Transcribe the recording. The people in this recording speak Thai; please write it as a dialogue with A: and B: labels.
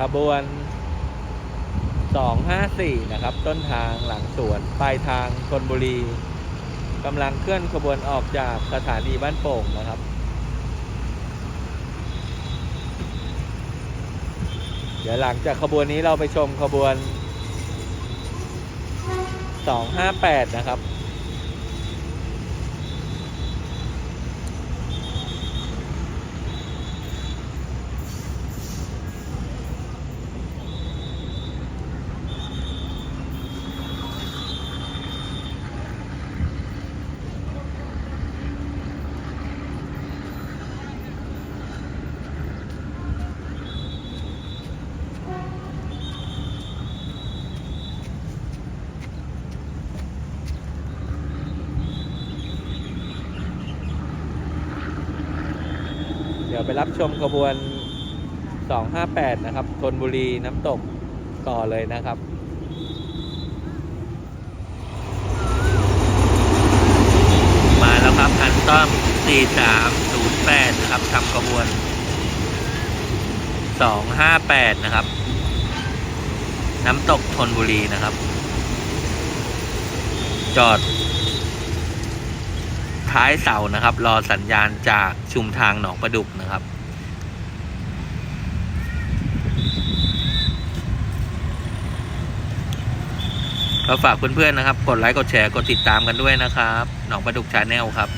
A: ขบวน 254 นะครับ ต้นทางหลังสวน ปลายทางชนบุรีกำลังเคลื่อนขบวนออกจากสถานีบ้านโป่งนะครับ เดี๋ยวหลังจากขบวนนี้เราไปชมขบวน 258 นะครับ เดี๋ยวไปรับชมขบวน 258 นะครับธนบุรีน้ำตกต่อเลยนะครับมาแล้วครับคันต้อม 4308 นะครับทำขบวน 258 นะครับ น้ำตกธนบุรีนะครับ จอด ท้ายเสานะครับ รอสัญญาณจากชุมทางหนองประดุกนะครับ ก็ฝากเพื่อนๆนะครับ กดไลค์กดแชร์กดติดตามกันด้วยนะครับ หนองประดุกชาแนลครับ